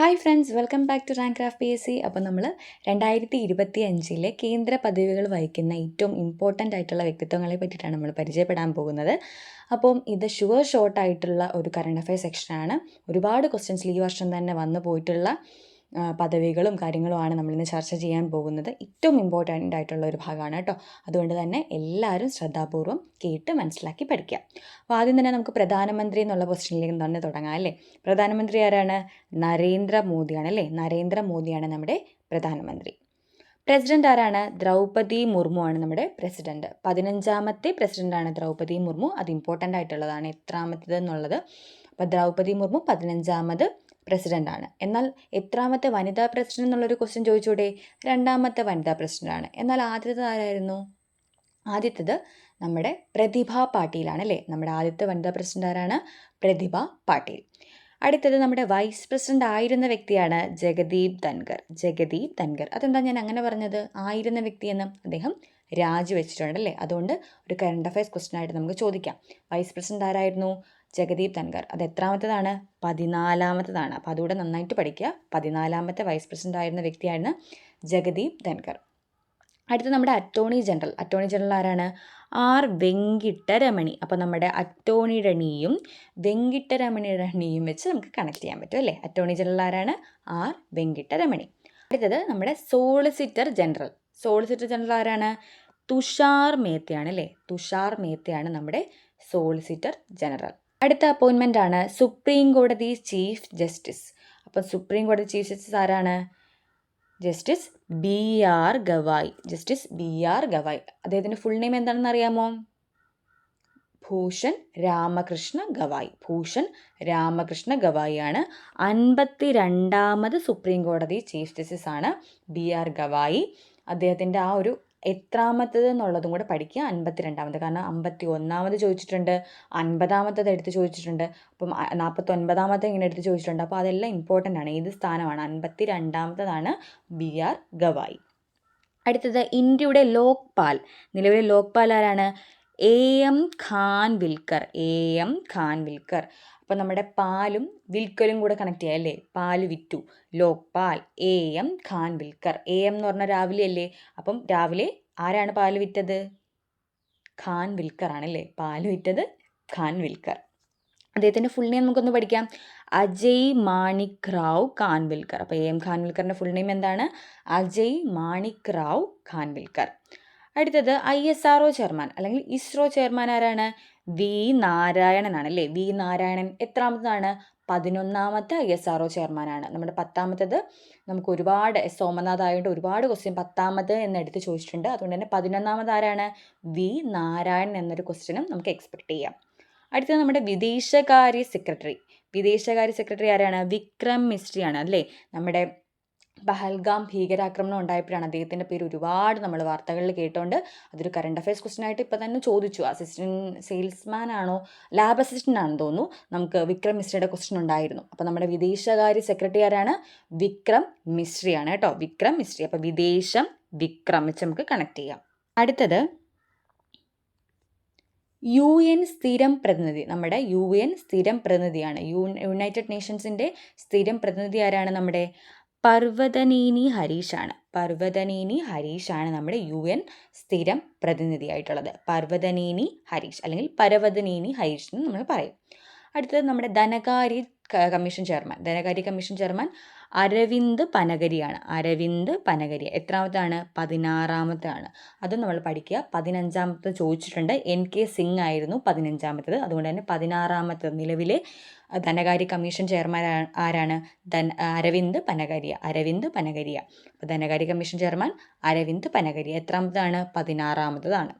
Hi friends welcome back to Rank Craft P S C. അപ്പോൾ നമ്മൾ രണ്ടായിരത്തി ഇരുപത്തി അഞ്ചിലെ കേന്ദ്ര പദവികൾ വഹിക്കുന്ന ഏറ്റവും ഇമ്പോർട്ടന്റ് ആയിട്ടുള്ള വ്യക്തിത്വങ്ങളെ പറ്റിയിട്ടാണ് നമ്മൾ പരിചയപ്പെടാൻ പോകുന്നത്. അപ്പം ഇത് ഷുവർ ഷോർട്ട് ആയിട്ടുള്ള ഒരു കറണ്ട് അഫയർ സെക്ഷനാണ് ഒരുപാട് ക്വസ്റ്റ്യൻസ് ഈ വർഷം തന്നെ വന്നു പോയിട്ടുള്ള പദവികളും കാര്യങ്ങളുമാണ് നമ്മളിന്ന് ചർച്ച ചെയ്യാൻ പോകുന്നത്. ഏറ്റവും ഇമ്പോർട്ടന്റ് ആയിട്ടുള്ള ഒരു ഭാഗമാണ് കേട്ടോ. അതുകൊണ്ട് തന്നെ എല്ലാവരും ശ്രദ്ധാപൂർവം കേട്ട് മനസ്സിലാക്കി പഠിക്കുക. അപ്പോൾ ആദ്യം തന്നെ നമുക്ക് പ്രധാനമന്ത്രി എന്നുള്ള പൊസിഷനിലേക്ക് തന്നെ തുടങ്ങാം അല്ലേ? പ്രധാനമന്ത്രി ആരാണ്? നരേന്ദ്ര നരേന്ദ്രമോദിയാണ് അല്ലേ? നരേന്ദ്രമോദിയാണ് നമ്മുടെ പ്രധാനമന്ത്രി. പ്രസിഡന്റ് ആരാണ്? ദ്രൗപതി മുർമു ആണ് നമ്മുടെ പ്രസിഡന്റ് പതിനഞ്ചാമത്തെ പ്രസിഡന്റാണ് ദ്രൗപതി മുർമു. അത് ഇമ്പോർട്ടന്റ് ആയിട്ടുള്ളതാണ്. എത്രാമത്തേത് എന്നുള്ളത് അപ്പോൾ ദ്രൗപതി മുർമു പതിനഞ്ചാമത് പ്രസിഡന്റ് ആണ് എന്നാൽ എത്രാമത്തെ വനിതാ പ്രസിഡന്റ് എന്നുള്ളൊരു ക്വസ്റ്റ്യൻ ചോദിച്ചൂടെ? രണ്ടാമത്തെ വനിതാ പ്രസിഡന്റാണ് എന്നാൽ ആദ്യത്തെ ആരായിരുന്നു? ആദ്യത്തേത് നമ്മുടെ പ്രതിഭ പാട്ടീലാണ് അല്ലേ? നമ്മുടെ ആദ്യത്തെ വനിതാ പ്രസിഡന്റ് ആരാണ്? പ്രതിഭ പാട്ടീൽ. അടുത്തത് നമ്മുടെ വൈസ് പ്രസിഡന്റ് ആയിരുന്ന വ്യക്തിയാണ് ജഗദീപ് ധൻഗർ ജഗദീപ് ധൻഗർ അതെന്താ ഞാൻ അങ്ങനെ പറഞ്ഞത്? ആയിരുന്ന വ്യക്തിയെന്ന് അദ്ദേഹം രാജിവെച്ചിട്ടുണ്ട് അല്ലേ? അതുകൊണ്ട് ഒരു കറണ്ട് അഫയേഴ്സ് ക്വസ്റ്റ്യൻ ആയിട്ട് നമുക്ക് ചോദിക്കാം. വൈസ് പ്രസിഡന്റ് ആരായിരുന്നു? ജഗദീപ് തൻകർ അത് എത്രാമത്തതാണ്? പതിനാലാമത്തതാണ്. അപ്പോൾ അതുകൂടെ നന്നായിട്ട് പഠിക്കുക. പതിനാലാമത്തെ വൈസ് പ്രസിഡന്റ് ആയിരുന്ന വ്യക്തിയായിരുന്നു ജഗദീപ് ധൻകർ അടുത്ത നമ്മുടെ അറ്റോർണി ജനറൽ. അറ്റോർണി ജനറൽ ആരാണ്? ആർ വെങ്കിട്ടരമണി. അപ്പോൾ നമ്മുടെ അറ്റോർണി രണിയും വെങ്കിട്ടരമണി രണിയും വെച്ച് നമുക്ക് കണക്ട് ചെയ്യാൻ പറ്റും അല്ലേ? അറ്റോർണി ജനറൽ ആരാണ്? ആർ വെങ്കിട്ടരമണി. അടുത്തത് നമ്മുടെ സോളിസിറ്റർ ജനറൽ സോളിസിറ്റർ ജനറൽ ആരാണ്? തുഷാർ മേത്തയാണ് അല്ലേ? തുഷാർ മേത്തയാണ് നമ്മുടെ സോളിസിറ്റർ ജനറൽ അടുത്ത അപ്പോയിൻമെന്റ് ആണ് സുപ്രീം കോടതി ചീഫ് ജസ്റ്റിസ് അപ്പം സുപ്രീം കോടതി ചീഫ് ജസ്റ്റിസ് ആരാണ്? Justice B R Gavai justice B R Gavai അദ്ദേഹത്തിന്റെ ഫുൾ നെയിം എന്താണെന്ന് അറിയാമോ? ഭൂഷൺ രാമകൃഷ്ണ ഗവായ്. ഭൂഷൺ രാമകൃഷ്ണ ഗവായി ആണ് അൻപത്തി രണ്ടാമത് സുപ്രീം കോടതി ചീഫ് ജസ്റ്റിസ് ആണ് ബി ആർ ഗവായി അദ്ദേഹത്തിന്റെ ആ ഒരു എത്രാമത്തത് എന്നുള്ളതും കൂടെ പഠിക്കുക. അൻപത്തി രണ്ടാമത് കാരണം അമ്പത്തി ഒന്നാമത് ചോദിച്ചിട്ടുണ്ട്. അൻപതാമത്തത് എടുത്ത് ചോദിച്ചിട്ടുണ്ട്. അപ്പം നാൽപ്പത്തി ഒൻപതാമത്തെ ഇങ്ങനെ എടുത്ത് ചോദിച്ചിട്ടുണ്ട്. അപ്പോൾ അതെല്ലാം ഇമ്പോർട്ടന്റ് ആണ്. ഏത് സ്ഥാനമാണ്? അൻപത്തി രണ്ടാമത്തതാണ് ബി ആർ ഗവായി. അടുത്തത് ഇന്ത്യയുടെ ലോക്പാൽ. നിലവിലെ ലോക്പാൽ ആരാണ്? A M Khanwilkar. A M Khanwilkar. അപ്പം നമ്മുടെ പാലും വിൽക്കലും കൂടെ കണക്ട് ചെയ്യാം അല്ലേ? പാൽ വിറ്റു. Lokpal A M Khanwilkar. A M എന്ന് പറഞ്ഞാൽ രാവിലെ അല്ലേ? അപ്പം രാവിലെ ആരാണ് പാൽ വിറ്റത്? ഖാൻ വിൽക്കർ ആണല്ലേ പാൽ വിറ്റത് ഖാൻ വിൽക്കർ. അദ്ദേഹത്തിന്റെ ഫുൾ നെയിം നമുക്കൊന്ന് പഠിക്കാം. അജയ് മാണിക് റാവ് ഖാൻവിൽക്കർ അപ്പോൾ എ എം ഖാൻവിൽക്കറിന്റെ ഫുൾ നെയിം എന്താണ്? അജയ് മാണിക് റാവ് ഖാൻവിൽക്കർ അടുത്തത് ഐ എസ് ആർ ചെയർമാൻ അല്ലെങ്കിൽ ഇസ്രോ ചെയർമാൻ ആരാണ്? വി നാരായണനാണ് അല്ലേ വി നാരായണൻ എത്രാമത്തതാണ് പതിനൊന്നാമത്തെ ഐ എസ് ആർ ചെയർമാനാണ് നമ്മുടെ പത്താമത്തത് നമുക്ക് ഒരുപാട് സോമനാഥ് ആയതുകൊണ്ട് ഒരുപാട് ക്വസ്റ്റ്യൻ പത്താമത് എന്നെടുത്ത് ചോദിച്ചിട്ടുണ്ട്. അതുകൊണ്ട് തന്നെ പതിനൊന്നാമത് ആരാണ്? വി നാരായണൻ എന്നൊരു ക്വസ്റ്റ്യനും നമുക്ക് എക്സ്പെക്ട് ചെയ്യാം. അടുത്തത് നമ്മുടെ വിദേശകാര്യ സെക്രട്ടറി വിദേശകാര്യ സെക്രട്ടറി ആരാണ്? വിക്രം മിസ്ട്രിയാണ് അല്ലേ? നമ്മുടെ പഹൽഗാം ഭീകരാക്രമണം ഉണ്ടായപ്പോഴാണ് അദ്ദേഹത്തിന്റെ പേര് ഒരുപാട് നമ്മൾ വാർത്തകളിൽ കേട്ടോണ്ട് അതൊരു കറണ്ട് അഫയേഴ്സ് ക്വസ്റ്റൻ ആയിട്ട് ഇപ്പോൾ തന്നെ ചോദിച്ചു. അസിസ്റ്റന്റ് സെയിൽസ്മാൻ ആണോ ലാബ് അസിസ്റ്റന്റ് ആണെന്ന് തോന്നുന്നു. നമുക്ക് വിക്രം മിശ്രയുടെ ക്വസ്റ്റൻ ഉണ്ടായിരുന്നു. അപ്പോൾ നമ്മുടെ വിദേശകാര്യ സെക്രട്ടറി ആരാണ്? വിക്രം മിശ്രിയാണ് കേട്ടോ. വിക്രം മിശ്രി. അപ്പോൾ വിദേശം വിക്രം. വെച്ച് നമുക്ക് കണക്ട് ചെയ്യാം. അടുത്തത് യു എൻ സ്ഥിരം പ്രതിനിധി. നമ്മുടെ യു എൻ സ്ഥിരം പ്രതിനിധിയാണ്. യു യുണൈറ്റഡ് നേഷൻസിന്റെ സ്ഥിരം പ്രതിനിധി ആരാണ് നമ്മുടെ പർവതനേനി ഹരീഷാണ്. പർവതനേനി ഹരീഷാണ് നമ്മുടെ യു എൻ സ്ഥിരം പ്രതിനിധിയായിട്ടുള്ളത്. പർവതനേനി ഹരീഷ് അല്ലെങ്കിൽ പർവതനേനി ഹരീഷ് എന്ന് നമ്മൾ പറയും. അടുത്തത് നമ്മുടെ ധനകാര്യ ക- കമ്മീഷൻ ചെയർമാൻ ധനകാര്യ കമ്മീഷൻ ചെയർമാൻ അരവിന്ദ് പനഗരിയാണ്. അരവിന്ദ് പനഗരി എത്രാമത്താണ്? പതിനാറാമത്താണ്. അത് നമ്മൾ പഠിക്കുക. പതിനഞ്ചാമത്തെ ചോദിച്ചിട്ടുണ്ട്. എൻ കെ സിംഗ് ആയിരുന്നു പതിനഞ്ചാമത്തത്. അതുകൊണ്ട് തന്നെ പതിനാറാമത്തത് നിലവിലെ ധനകാര്യ കമ്മീഷൻ ചെയർമാൻ ആരാണ്? ധൻ അരവിന്ദ് പനഗരിയ അരവിന്ദ് പനഗരിയ. അപ്പോൾ ധനകാര്യ കമ്മീഷൻ ചെയർമാൻ അരവിന്ദ് പനഗരിയ. എത്രാമത്താണ്? പതിനാറാമത്തതാണ്.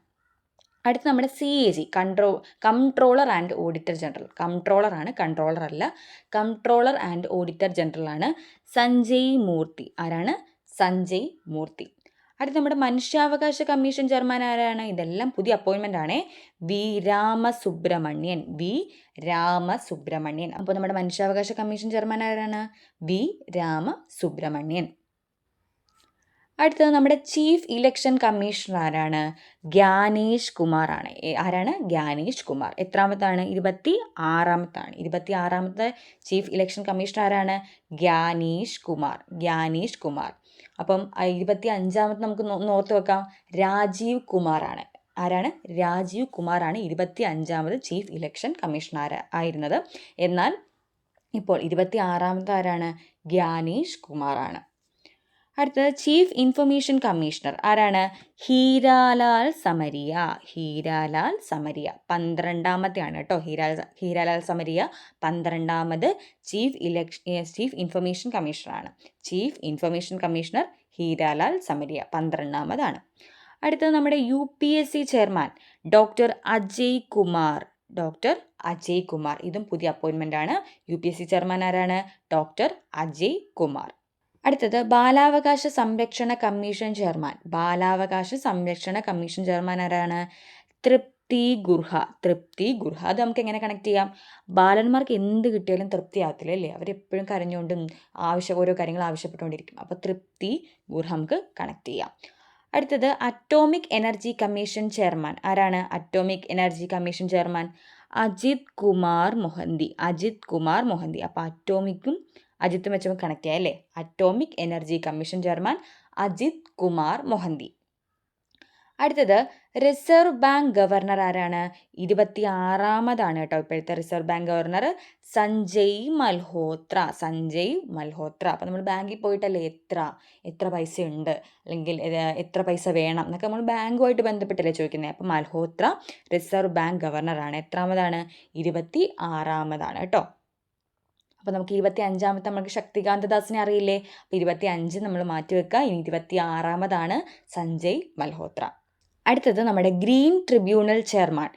അടുത്ത് നമ്മുടെ C A G കൺട്രോ comptroller and auditor general controller ആണ് കൺട്രോളർ അല്ല. കൺട്രോളർ ആൻഡ് ഓഡിറ്റർ ജനറൽ ആണ് സഞ്ജയ് മൂർത്തി. ആരാണ്? സഞ്ജയ് മൂർത്തി. അടുത്ത് നമ്മുടെ മനുഷ്യാവകാശ കമ്മീഷൻ ചെയർമാൻ ആരാണ്? ഇതെല്ലാം പുതിയ അപ്പോയിൻമെന്റ് ആണ് വി രാമസുബ്രഹ്മണ്യൻ. വി രാമസുബ്രഹ്മണ്യൻ. അപ്പോൾ നമ്മുടെ മനുഷ്യാവകാശ കമ്മീഷൻ ചെയർമാൻ ആരാണ്? വി രാമസുബ്രഹ്മണ്യൻ. അടുത്തത് നമ്മുടെ ചീഫ് ഇലക്ഷൻ കമ്മീഷണർ ആരാണ്? ഗ്യാനേഷ് കുമാർ ആണ് ആരാണ്? ഗ്യാനേഷ് കുമാർ. എത്രാമത്താണ്? ഇരുപത്തി ആറാമത്താണ്. ഇരുപത്തി ആറാമത്തെ ചീഫ് ഇലക്ഷൻ കമ്മീഷണർ ആരാണ്? ഗ്യാനേഷ് കുമാർ. ഗ്യാനേഷ് കുമാർ. അപ്പം ഇരുപത്തി അഞ്ചാമത്തെ നമുക്ക് നോർത്ത് വെക്കാം. രാജീവ് കുമാർ ആണ് ആരാണ്? രാജീവ് കുമാറാണ് ഇരുപത്തി അഞ്ചാമത് ചീഫ് ഇലക്ഷൻ കമ്മീഷണർ ആയിരുന്നത്. എന്നാൽ ഇപ്പോൾ ഇരുപത്തി ആറാമത്തെ ആരാണ്? ഗ്യാനേഷ് കുമാറാണ്. അടുത്തത് ചീഫ് ഇൻഫർമേഷൻ കമ്മീഷണർ. ആരാണ്? ഹീരാലാൽ സമരിയ. ഹീരാലാൽ സമരിയ. പന്ത്രണ്ടാമത്തെയാണ് കേട്ടോ. ഹീരാൽ ഹീരാലാൽ സമരിയ പന്ത്രണ്ടാമത് chief election chief information കമ്മീഷണറാണ്. Chief information commissioner Hiralal Samariya പന്ത്രണ്ടാമതാണ്. അടുത്തത് നമ്മുടെ U P S C chairman doctor Ajay Kumar. Doctor Ajay Kumar. ഇതും പുതിയ അപ്പോയിൻമെന്റ് ആണ് U P S C chairman ആരാണ്? ഡോക്ടർ അജയ് കുമാർ. അടുത്തത് ബാലാവകാശ സംരക്ഷണ കമ്മീഷൻ ചെയർമാൻ. ബാലാവകാശ സംരക്ഷണ കമ്മീഷൻ ചെയർമാൻ ആരാണ്? തൃപ്തി ഗുർഹ. തൃപ്തി ഗുർഹ. അത് നമുക്ക് എങ്ങനെ കണക്ട് ചെയ്യാം? ബാലന്മാർക്ക് എന്ത് കിട്ടിയാലും തൃപ്തി ആകത്തില്ല അല്ലേ? അവരെപ്പോഴും കരഞ്ഞുകൊണ്ടും ആവശ്യം ഓരോ കാര്യങ്ങൾ ആവശ്യപ്പെട്ടുകൊണ്ടിരിക്കും. അപ്പോൾ തൃപ്തി ഗുർഹ നമുക്ക് കണക്ട് ചെയ്യാം. അടുത്തത് അറ്റോമിക് എനർജി കമ്മീഷൻ ചെയർമാൻ ആരാണ്? Atomic energy commission chairman Ajit Kumar Mohanty. Ajit Kumar Mohanty. അപ്പോൾ അറ്റോമിക്കും അജിത്തും വെച്ച് കണക്ട് ചെയ്യാം അല്ലേ? Atomic energy commission chairman Ajit Kumar Mohanty. അടുത്തത് റിസർവ് ബാങ്ക് ഗവർണർ ആരാണ്? ഇരുപത്തി ആറാമതാണ് കേട്ടോ ഇപ്പോഴത്തെ reserve bank governor Sanjay Malhotra. Sanjay Malhotra. അപ്പോൾ നമ്മൾ ബാങ്കിൽ പോയിട്ടല്ലേ എത്ര? എത്ര പൈസ ഉണ്ട് അല്ലെങ്കിൽ എത്ര പൈസ വേണം? എന്നൊക്കെ നമ്മൾ ബാങ്കുമായിട്ട് ബന്ധപ്പെട്ടല്ലേ ചോദിക്കുന്നത് അപ്പോൾ മൽഹോത്ര റിസർവ് ബാങ്ക് ഗവർണറാണ് എത്രാമതാണ്? ഇരുപത്തി ആറാമതാണ് കേട്ടോ. അപ്പോൾ നമുക്ക് ഇരുപത്തി അഞ്ചാമത്തെ നമ്മൾക്ക് ശക്തികാന്ത ദാസിനെ അറിയില്ലേ? അപ്പോൾ ഇരുപത്തി അഞ്ച് നമ്മൾ മാറ്റി വെക്കുക ഇനി ഇരുപത്തി ആറാമതാണ് സഞ്ജയ് മൽഹോത്ര. അടുത്തത് നമ്മുടെ green tribunal chairman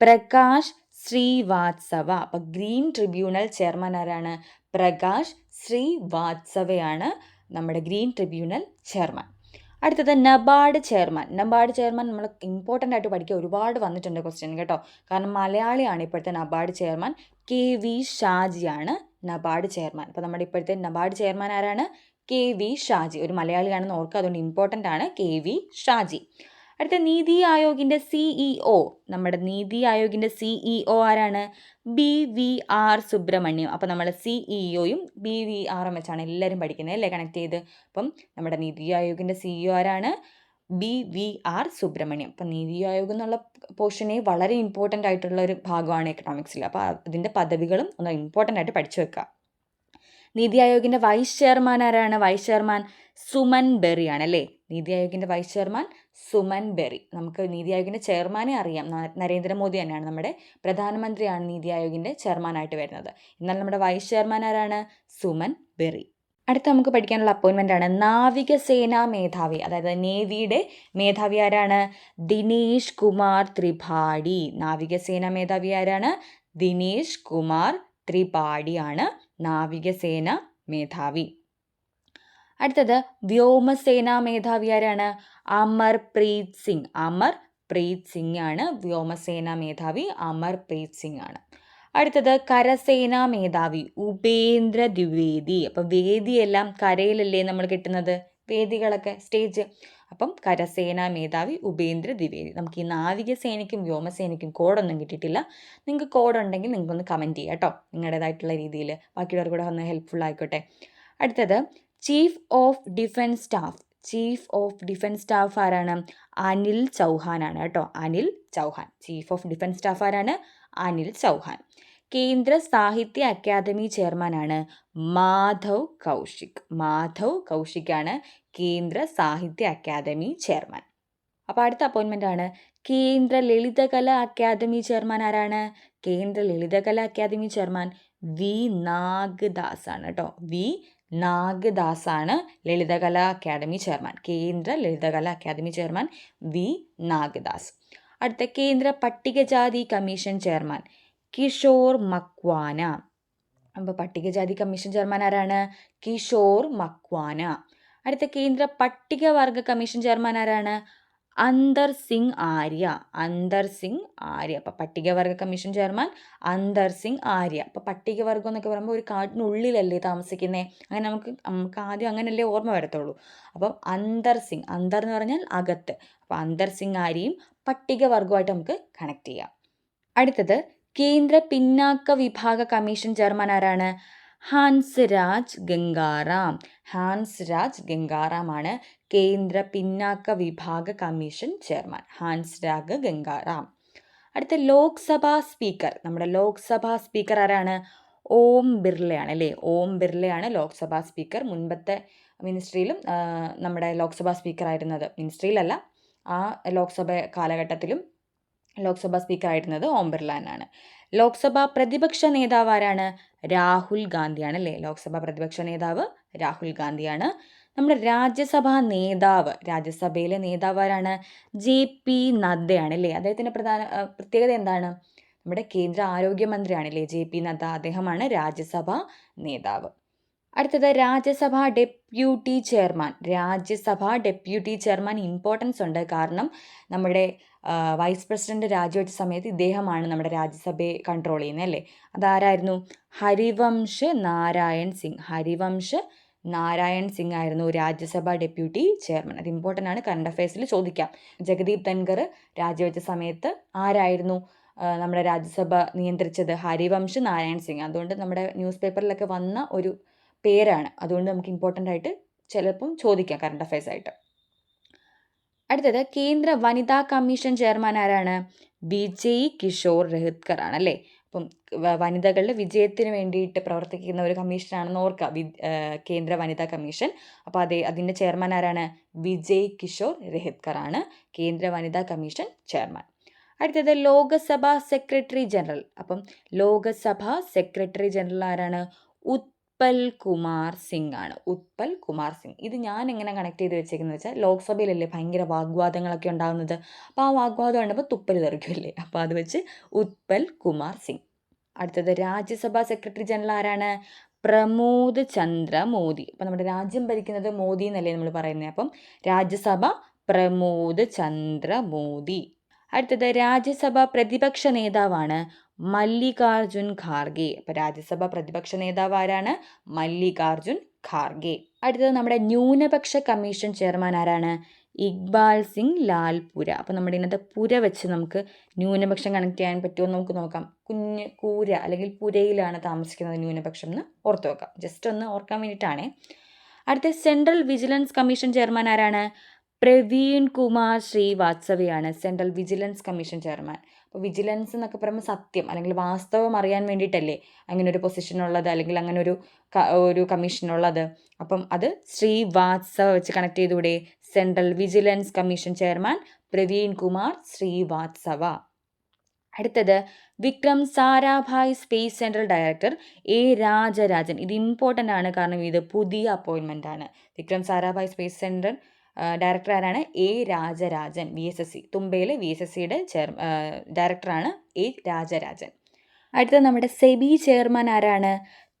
Prakash Shrivastava. അപ്പോൾ ഗ്രീൻ ട്രിബ്യൂണൽ ചെയർമാൻ ആരാണ്? പ്രകാശ് ശ്രീവാത്സവയാണ് നമ്മുടെ ഗ്രീൻ ട്രിബ്യൂണൽ ചെയർമാൻ. അടുത്തത് നബാർഡ് ചെയർമാൻ. നബാർഡ് ചെയർമാൻ നമ്മൾ ഇമ്പോർട്ടന്റ് ആയിട്ട് പഠിക്കുക ഒരുപാട് വന്നിട്ടുണ്ട് ക്വസ്റ്റ്യൻ കേട്ടോ. കാരണം മലയാളിയാണ് ഇപ്പോഴത്തെ നബാർഡ് ചെയർമാൻ കെ വി ഷാജിയാണ് നബാർഡ് ചെയർമാൻ. അപ്പോൾ നമ്മുടെ ഇപ്പോഴത്തെ നബാർഡ് ചെയർമാൻ ആരാണ്? K V Shaji. ഒരു മലയാളിയാണെന്ന് ഓർക്കുക അതുകൊണ്ട് ഇമ്പോർട്ടന്റ് ആണ് കെ വി ഷാജി. അടുത്ത നീതി ആയോഗിന്റെ സിഇഒ നമ്മുടെ നീതി ആയോഗിന്റെ സിഇഒ ആരാണ്? B V R Subrahmanyam. അപ്പോൾ നമ്മൾ സിഇഒയും ബി വി ആറും വെച്ചാണ് എല്ലാവരും പഠിക്കുന്നത് അല്ലേ? കണക്ട് ചെയ്ത്. അപ്പം നമ്മുടെ നീതി ആയോഗിന്റെ സിഇഒ ആരാണ്? B V R Subrahmanyam. അപ്പം നീതി ആയോഗ് എന്നുള്ള പോർഷനെ വളരെ ഇമ്പോർട്ടന്റ് ആയിട്ടുള്ള ഒരു ഭാഗമാണ് എക്കണോമിക്സിൽ അപ്പോൾ അതിന്റെ പദവികളും ഒന്ന് ഇമ്പോർട്ടന്റ് ആയിട്ട് പഠിച്ചു വെക്കുക നീതി ആയോഗിന്റെ വൈസ് ചെയർമാൻ ആരാണ്? വൈസ് ചെയർമാൻ സുമൻ ബെറി ആണ് അല്ലേ? നീതി ആയോഗിന്റെ വൈസ് ചെയർമാൻ സുമൻ ബെറി. നമുക്ക് നീതി ആയോഗിന്റെ ചെയർമാനെ അറിയാം. നരേന്ദ്രമോദി തന്നെയാണ് നമ്മുടെ പ്രധാനമന്ത്രിയാണ് നീതി ആയോഗിന്റെ ചെയർമാനായിട്ട് വരുന്നത്. എന്നാൽ നമ്മുടെ വൈസ് ചെയർമാൻ ആരാണ്? സുമൻ ബെറി. അടുത്ത നമുക്ക് പഠിക്കാനുള്ള അപ്പോയിൻമെന്റ് ആണ്. നാവികസേനാ മേധാവി അതായത് നേവിയുടെ മേധാവി ആരാണ്? ദിനേശ് കുമാർ ത്രിപാഠി. നാവികസേനാ മേധാവി ആരാണ്? ദിനേശ് കുമാർ ത്രിപാഠിയാണ് നാവികസേന മേധാവി. അടുത്തത് വ്യോമസേനാ മേധാവി ആരാണ്? അമർ പ്രീത് സിംഗ്. അമർ പ്രീത് സിംഗ് ആണ് വ്യോമസേനാ മേധാവി. അമർ പ്രീത് സിംഗ് ആണ്. അടുത്തത് കരസേനാ മേധാവി ഉപേന്ദ്ര ദ്വിവേദി. അപ്പം വേദിയെല്ലാം കരയിലല്ലേ നമ്മൾ കിട്ടുന്നത്? വേദികളൊക്കെ സ്റ്റേജ്. അപ്പം കരസേനാ മേധാവി ഉപേന്ദ്ര ദ്വിവേദി. നമുക്ക് ഈ നാവികസേനയ്ക്കും വ്യോമസേനയ്ക്കും കോഡൊന്നും കിട്ടിയിട്ടില്ല. നിങ്ങൾക്ക് കോഡുണ്ടെങ്കിൽ നിങ്ങൾക്കൊന്ന് കമന്റ് ചെയ്യാം കേട്ടോ. നിങ്ങളുടേതായിട്ടുള്ള രീതിയിൽ. ബാക്കിയുള്ളവർ കൂടെ ഒന്ന് ഹെൽപ്ഫുൾ ആയിക്കോട്ടെ. അടുത്തത് chief of defence staff chief of defence staff ആരാണ്? അനിൽ ചൗഹാനാണ് കേട്ടോ. Anil Chauhan. Chief of defence staff ആരാണ്? അനിൽ ചൗഹാൻ. കേന്ദ്ര സാഹിത്യ അക്കാദമി ചെയർമാനാണ് മാധവ് കൗശിക്. മാധവ് കൗശിക്കാണ് കേന്ദ്ര സാഹിത്യ അക്കാദമി ചെയർമാൻ. അപ്പോൾ അടുത്ത അപ്പോയിൻമെന്റ് ആണ്. കേന്ദ്ര ലളിതകല അക്കാദമി ചെയർമാൻ ആരാണ്? കേന്ദ്ര Lalit Kala academy chairman V Nagdas ആണ് കേട്ടോ. വി നാഗദാസ് ആണ് ലളിതകല അക്കാദമി ചെയർമാൻ. കേന്ദ്ര Lalit Kala academy chairman V Nagdas. അടുത്ത കേന്ദ്ര പട്ടികജാതി കമ്മീഷൻ ചെയർമാൻ കിഷോർ മക്വാന. അപ്പോൾ പട്ടികജാതി കമ്മീഷൻ ചെയർമാൻ ആരാണ്? കിഷോർ മക്വാന. അടുത്ത കേന്ദ്ര പട്ടികവർഗ കമ്മീഷൻ ചെയർമാൻ ആരാണ്? അന്തർ സിംഗ് ആര്യ. അന്തർ സിംഗ് ആര്യ. അപ്പോൾ പട്ടികവർഗ കമ്മീഷൻ ചെയർമാൻ അന്തർ സിംഗ് ആര്യ. അപ്പോൾ പട്ടികവർഗം എന്നൊക്കെ പറയുമ്പോൾ ഒരു കാട്ടിനുള്ളിലല്ലേ താമസിക്കുന്നത് അങ്ങനെ നമുക്ക് നമുക്ക് ആദ്യം അങ്ങനെയല്ലേ ഓർമ്മ വരത്തുള്ളൂ. അപ്പം അന്തർ സിംഗ് അന്തർ എന്ന് പറഞ്ഞാൽ അകത്ത്. അപ്പോൾ അന്തർ സിംഗ് ആര്യയും പട്ടികവർഗമായിട്ട് നമുക്ക് കണക്ട് ചെയ്യാം. അടുത്തത് കേന്ദ്ര പിന്നാക്ക വിഭാഗ കമ്മീഷൻ ചെയർമാൻ ആരാണ്? ഹാൻസ് രാജ് ഗംഗാറാം. ഹാൻസ് രാജ് ഗംഗാറാമാണ് കേന്ദ്ര പിന്നാക്ക വിഭാഗ കമ്മീഷൻ ചെയർമാൻ ഹാൻസ് രാഗ് ഗംഗാറാം. അടുത്ത ലോക്സഭാ സ്പീക്കർ. നമ്മുടെ ലോക്സഭാ സ്പീക്കർ ആരാണ്? ഓം ബിർളയാണ് അല്ലേ? ഓം ബിർളയാണ് ലോക്സഭാ സ്പീക്കർ. മുൻപത്തെ മിനിസ്ട്രിയിലും നമ്മുടെ ലോക്സഭാ സ്പീക്കർ ആയിരുന്നത്. മിനിസ്ട്രിയിലല്ല ആ ലോക്സഭ കാലഘട്ടത്തിലും ലോക്സഭാ സ്പീക്കർ ആയിരുന്നത് ഓം ബിർള തന്നെയാണ് ലോക്സഭാ പ്രതിപക്ഷ നേതാവ് ആരാണ്? രാഹുൽ ഗാന്ധിയാണ് അല്ലേ? ലോക്സഭാ പ്രതിപക്ഷ നേതാവ് രാഹുൽ ഗാന്ധിയാണ്. നമ്മുടെ രാജ്യസഭാ നേതാവ് രാജ്യസഭയിലെ നേതാവ് ആരാണ്? ജെ പി നദ്ദയാണ് അല്ലേ? അദ്ദേഹത്തിന്റെ പ്രധാന പ്രത്യേകത എന്താണ്? നമ്മുടെ കേന്ദ്ര ആരോഗ്യമന്ത്രിയാണ് അല്ലേ ജെ പി നദ്ദ? അദ്ദേഹമാണ് രാജ്യസഭാ നേതാവ്. അടുത്തത് Rajya Sabha deputy chairman. Rajya Sabha deputy chairman importance ഉണ്ട്. കാരണം നമ്മുടെ വൈസ് പ്രസിഡന്റ് രാജിവെച്ച സമയത്ത് ഇദ്ദേഹമാണ് നമ്മുടെ രാജ്യസഭയെ കൺട്രോൾ ചെയ്യുന്നത് അല്ലേ? അതാരായിരുന്നു? ഹരിവംശ് നാരായൺ സിംഗ്. ഹരിവംശ് നാരായൺ സിംഗ് ആയിരുന്നു രാജ്യസഭ ഡെപ്യൂട്ടി ചെയർമാൻ. അത് ഇമ്പോർട്ടന്റ് ആണ്. കറണ്ട് അഫയേഴ്സിൽ ചോദിക്കാം. ജഗദീപ് ധൻഖർ രാജിവെച്ച സമയത്ത് ആരായിരുന്നു നമ്മുടെ രാജ്യസഭ നിയന്ത്രിച്ചത്? ഹരിവംശ് നാരായൺ സിംഗ്. അതുകൊണ്ട് നമ്മുടെ ന്യൂസ് പേപ്പറിലൊക്കെ വന്ന ഒരു പേരാണ്. അതുകൊണ്ട് നമുക്ക് ഇമ്പോർട്ടന്റ് ആയിട്ട് ചിലപ്പം ചോദിക്കാം കറണ്ട് അഫയേഴ്സ് ആയിട്ട്. അടുത്തത് കേന്ദ്ര വനിതാ കമ്മീഷൻ ചെയർമാൻ ആരാണ്? വിജയ് കിഷോർ രഹിത്കർ ആണ് അല്ലേ? അപ്പം വനിതകളുടെ വിജയത്തിന് വേണ്ടിയിട്ട് പ്രവർത്തിക്കുന്ന ഒരു കമ്മീഷനാണെന്ന് ഓർക്കുക. വി കേന്ദ്ര വനിതാ കമ്മീഷൻ. അപ്പോൾ അതേ അതിന്റെ ചെയർമാൻ ആരാണ്? വിജയ് കിഷോർ രഹിത്കർ ആണ് കേന്ദ്ര വനിതാ കമ്മീഷൻ ചെയർമാൻ. അടുത്തത് ലോകസഭ സെക്രട്ടറി ജനറൽ. അപ്പം ലോകസഭ സെക്രട്ടറി ജനറൽ ആരാണ്? ഉത്പൽ കുമാർ സിംഗ് ആണ്. ഉത്പൽ കുമാർ സിംഗ്. ഇത് ഞാൻ എങ്ങനെ കണക്ട് ചെയ്ത് വെച്ചേക്കുന്നത് വെച്ചാൽ ലോക്സഭയിലല്ലേ ഭയങ്കര വാഗ്വാദങ്ങളൊക്കെ ഉണ്ടാകുന്നത് അപ്പോൾ ആ വാഗ്വാദം ഉണ്ടപ്പോൾ തുപ്പൽ തെറിക്കുമല്ലേ അപ്പോൾ അത് വെച്ച് ഉത്പൽ കുമാർ സിംഗ്. അടുത്തത് രാജ്യസഭാ സെക്രട്ടറി ജനറൽ ആരാണ്? പ്രമോദ് ചന്ദ്ര മോദി. അപ്പം നമ്മുടെ രാജ്യം ഭരിക്കുന്നത് മോദി എന്നല്ലേ നമ്മൾ പറയുന്നത് അപ്പം രാജ്യസഭ പ്രമോദ് ചന്ദ്ര മോദി. അടുത്തത് രാജ്യസഭ പ്രതിപക്ഷ നേതാവാണ് മല്ലികാർജുൻ ഖാർഗെ. അപ്പോൾ രാജ്യസഭ പ്രതിപക്ഷ നേതാവ് ആരാണ്? മല്ലികാർജുൻ ഖാർഗെ. അടുത്തത് നമ്മുടെ ന്യൂനപക്ഷ കമ്മീഷൻ ചെയർമാൻ ആരാണ്? ഇക്ബാൽ സിംഗ് ലാൽപുര. അപ്പോൾ നമ്മുടെ ഇന്നത്തെ പുര വെച്ച് നമുക്ക് ന്യൂനപക്ഷം കണക്ട് ചെയ്യാൻ പറ്റുമോ എന്ന് നമുക്ക് നോക്കാം. കുഞ്ഞ് കൂര അല്ലെങ്കിൽ പുരയിലാണ് താമസിക്കുന്നത് ന്യൂനപക്ഷം എന്ന് ഓർത്ത് വെക്കാം. ജസ്റ്റ് ഒന്ന് ഓർക്കാൻ വേണ്ടിയിട്ടാണേ. അടുത്ത സെൻട്രൽ വിജിലൻസ് കമ്മീഷൻ ചെയർമാൻ ആരാണ്? പ്രവീൺ കുമാർ ശ്രീവാത്സവയാണ് സെൻട്രൽ വിജിലൻസ് കമ്മീഷൻ ചെയർമാൻ. അപ്പോൾ വിജിലൻസ് എന്നൊക്കെ പറയുമ്പോൾ സത്യം അല്ലെങ്കിൽ വാസ്തവം അറിയാൻ വേണ്ടിയിട്ടല്ലേ അങ്ങനെ ഒരു പൊസിഷനുള്ളത് അല്ലെങ്കിൽ അങ്ങനെ ഒരു ഒരു കമ്മീഷനുള്ളത് അപ്പം അത് ശ്രീവാത്സവ വെച്ച് കണക്ട് ചെയ്തൂടെ central vigilance commission chairman Praveen Kumar Shrivastava. അടുത്തത് Vikram Sarabhai space central director A Rajarajan. ഇത് ഇമ്പോർട്ടന്റ് ആണ് കാരണം ഇത് പുതിയ അപ്പോയിൻമെന്റ് ആണ്. Vikram Sarabhai space central director ആരാണ്? A Rajarajan V S S C തുമ്പയിലെ V S S സിയുടെ ചെയർ ഡയറക്ടറാണ് എ രാജരാജൻ. അടുത്ത നമ്മുടെ സെബി ചെയർമാൻ ആരാണ്?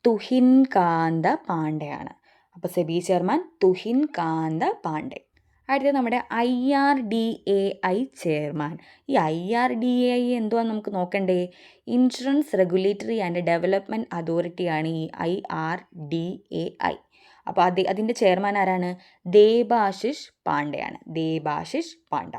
തുഹിൻ കാന്ത പാണ്ഡെയാണ്. അപ്പോൾ സെബി ചെയർമാൻ തുഹിൻ കാന്ത പാണ്ഡെ. അടുത്ത നമ്മുടെ I R D A I chairman. ഈ I R D A I എന്തുവാ നമുക്ക് നോക്കണ്ടേ? ഇൻഷുറൻസ് റെഗുലേറ്ററി ആൻഡ് ഡെവലപ്മെന്റ് അതോറിറ്റിയാണ് ഈ I R D A I. അപ്പോൾ അത് അതിന്റെ ചെയർമാൻ ആരാണ്? ദേബാശിഷ് പാണ്ഡെയാണ്. ദേബാശിഷ് പാണ്ഡ.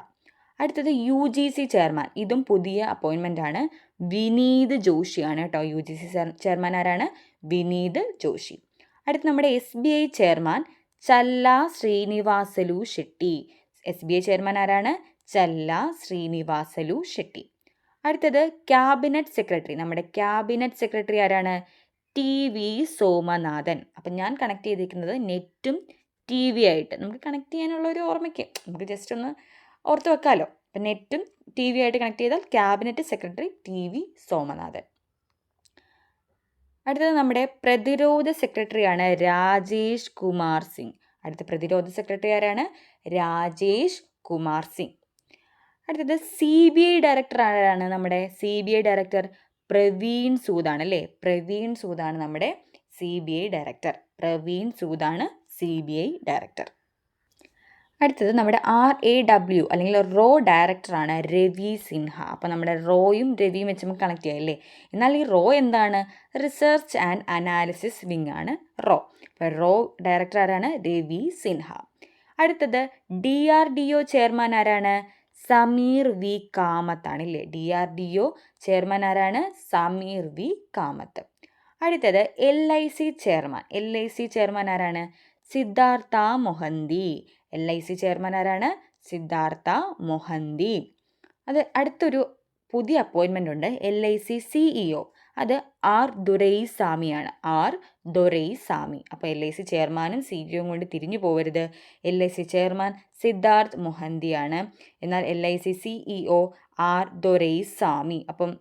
അടുത്തത് യു ജി സി ചെയർമാൻ. ഇതും പുതിയ അപ്പോയിൻമെന്റ് ആണ്. വിനീത് ജോഷിയാണ് കേട്ടോ. യു ജി സി ചെയർമാൻ ആരാണ്? വിനീത് ജോഷി. അടുത്ത് നമ്മുടെ S B I chairman Challa Srinivasulu Shetty. S B I chairman ആരാണ്? ചല്ല ശ്രീനിവാസലു ഷെട്ടി. അടുത്തത് ക്യാബിനറ്റ് സെക്രട്ടറി. നമ്മുടെ ക്യാബിനറ്റ് സെക്രട്ടറി ആരാണ്? T V Somanathan. അപ്പം ഞാൻ കണക്ട് ചെയ്തിരിക്കുന്നത് നെറ്റും ടി വി ആയിട്ട്. നമുക്ക് കണക്ട് ചെയ്യാനുള്ള ഒരു ഓർമ്മയ്ക്ക്. നമുക്ക് ജസ്റ്റ് ഒന്ന് ഓർത്ത് വെക്കാമല്ലോ അപ്പം നെറ്റും ടി വി ആയിട്ട് കണക്ട് ചെയ്താൽ cabinet secretary T V Somanathan. അടുത്തത് നമ്മുടെ പ്രതിരോധ സെക്രട്ടറിയാണ് രാജേഷ് കുമാർ സിംഗ്. അടുത്ത പ്രതിരോധ സെക്രട്ടറി ആരാണ്? രാജേഷ് കുമാർ സിംഗ്. അടുത്തത് സി ബി ഐ ഡയറക്ടർ ആരാണ് നമ്മുടെ C B I director Praveen സൂദാണ് അല്ലേ? പ്രവീൺ സൂദാണ് നമ്മുടെ C B I director Praveen സൂദാണ് C B I director അടുത്തത് നമ്മുടെ ആർ എ ഡബ്ല്യു അല്ലെങ്കിൽ റോ ഡയറക്ടറാണ് രവി സിൻഹ. അപ്പോൾ നമ്മുടെ റോയും രവിയും വെച്ച് നമുക്ക് കണക്ട് ചെയ്യാം അല്ലേ? എന്നാൽ ഈ റോ എന്താണ്? റിസർച്ച് ആൻഡ് അനാലിസിസ് വിങ് ആണ് റോ അപ്പോൾ റോ ഡയറക്ടർ ആരാണ്? രവി സിൻഹ. അടുത്തത് D R D O chairman ആരാണ്? സമീർ വി കാമത്താണ് ഇല്ലേ D R D O chairman ആരാണ്? സമീർ വി കാമത്ത്. അടുത്തത് L I C chairman. L I C chairman ആരാണ്? Siddhartha Mohanty. L I C chairman ആരാണ്? സിദ്ധാർത്ഥ മൊഹന്തി. അത് അടുത്തൊരു പുതിയ അപ്പോയിൻമെന്റ് ഉണ്ട്. എൽ ഐ സി സിഇഒ അത് ആർ ദുരൈസാമിയാണ് ആർ ദൊരൈസാമി അപ്പോൾ എൽ ഐ സി ചെയർമാനും സിഇഒയും കൊണ്ട് തിരിഞ്ഞു പോകരുത് L I C chairman Siddharth മൊഹന്തിയാണ്. എന്നാൽ L I C CEO R Doraiswamy അപ്പം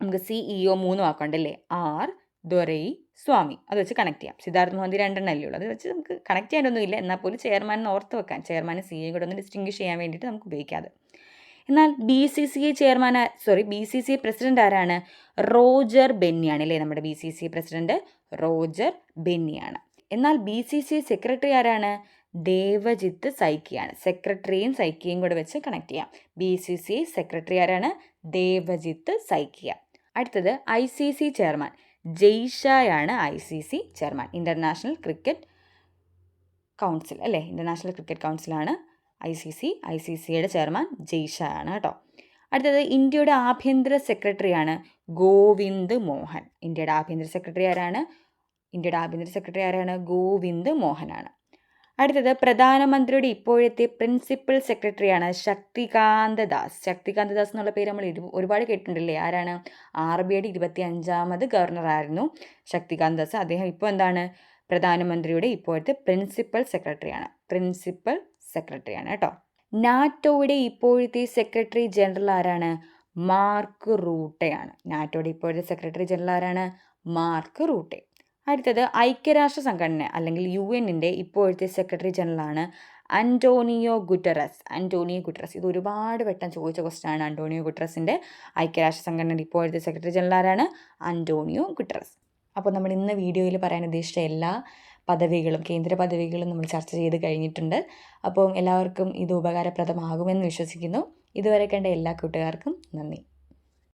നമുക്ക് സിഇഒ മൂന്ന് വാക്കുണ്ടല്ലേ ആർ ദൊരൈ സ്വാമി അത് വെച്ച് കണക്ട് ചെയ്യാം. സിദ്ധാർത്ഥ് മോഹന്തി രണ്ടെണ്ണം അല്ലേ ഉള്ളൂ. അത് വെച്ച് നമുക്ക് കണക്ട് ചെയ്യാനൊന്നുമില്ല എന്നാൽ പോലും ചെയർമാനെ ഓർത്ത് വെക്കാൻ ചെയർമാനും സി കൂടെ ഒന്ന് ഡിസ്റ്റിംഗ്വിഷ് ചെയ്യാൻ വേണ്ടിയിട്ട് നമുക്ക് ഉപയോഗിക്കാം എന്നാൽ B C C I chairman sorry B C C I president ആരാണ്? റോജർ ബെന്നിയാണ് അല്ലേ നമ്മുടെ B C C I president Roger ബെന്നിയാണ്. എന്നാൽ B C C I secretary ആരാണ്? ദേവജിത്ത് സൈക്കിയാണ്. സെക്രട്ടറിയും സൈക്കിയും കൂടെ വെച്ച് കണക്ട് ചെയ്യാം. B C C I secretary ആരാണ്? ദേവജിത്ത് സൈക്കിയ. അടുത്തത് I C C chairman. ജയ്ഷായാണ് I C C chairman. International cricket council അല്ലേ? International cricket കൗൺസിലാണ് I C C I C സിയുടെ ചെയർമാൻ ജയ്ഷാ ആണ് കേട്ടോ. അടുത്തത് ഇന്ത്യയുടെ ആഭ്യന്തര സെക്രട്ടറിയാണ് ഗോവിന്ദ് മോഹൻ. ഇന്ത്യയുടെ ആഭ്യന്തര സെക്രട്ടറി ആരാണ്? ഇന്ത്യയുടെ ആഭ്യന്തര സെക്രട്ടറി ആരാണ്? ഗോവിന്ദ് മോഹനാണ്. അടുത്തത് പ്രധാനമന്ത്രിയുടെ ഇപ്പോഴത്തെ പ്രിൻസിപ്പൽ സെക്രട്ടറിയാണ് ശക്തികാന്ത ദാസ്. ശക്തികാന്ത ദാസ് എന്നുള്ള പേര് നമ്മൾ ഒരുപാട് കേട്ടിട്ടുണ്ടല്ലേ? ആരാണ്? ആർ ബി ഐയുടെ ഇരുപത്തി അഞ്ചാമത് ഗവർണറായിരുന്നു ശക്തികാന്ത ദാസ്. അദ്ദേഹം ഇപ്പോൾ എന്താണ്? പ്രധാനമന്ത്രിയുടെ ഇപ്പോഴത്തെ പ്രിൻസിപ്പൽ സെക്രട്ടറിയാണ്. പ്രിൻസിപ്പൽ സെക്രട്ടറിയാണ് കേട്ടോ. നാറ്റോയുടെ ഇപ്പോഴത്തെ സെക്രട്ടറി ജനറൽ ആരാണ്? മാർക്ക് റൂട്ടയാണ്. നാറ്റോയുടെ ഇപ്പോഴത്തെ സെക്രട്ടറി ജനറൽ ആരാണ്? Mark Rutte. അടുത്തത് ഐക്യരാഷ്ട്ര സംഘടന അല്ലെങ്കിൽ യു എന്നിന്റെ ഇപ്പോഴത്തെ സെക്രട്ടറി ജനറൽ ആണ് അന്റോണിയോ ഗുട്ടറസ്. Antonio Guterres. ഇത് ഒരുപാട് വട്ടം ചോദിച്ച ക്വസ്റ്റൻ ആണ്. അന്റോണിയോ ഗുട്ടറസിന്റെ ഐക്യരാഷ്ട്ര സംഘടനയുടെ ഇപ്പോഴത്തെ സെക്രട്ടറി ജനറൽ ആരാണ്? Antonio Guterres. അപ്പോൾ നമ്മൾ ഇന്ന് വീഡിയോയിൽ പറയാൻ ഉദ്ദേശിച്ച എല്ലാ പദവികളും കേന്ദ്ര പദവികളും നമ്മൾ ചർച്ച ചെയ്ത് കഴിഞ്ഞിട്ടുണ്ട്. അപ്പോൾ എല്ലാവർക്കും ഇത് ഉപകാരപ്രദമാകുമെന്ന് വിശ്വസിക്കുന്നു. ഇതുവരെ കണ്ട എല്ലാ കൂട്ടുകാർക്കും നന്ദി.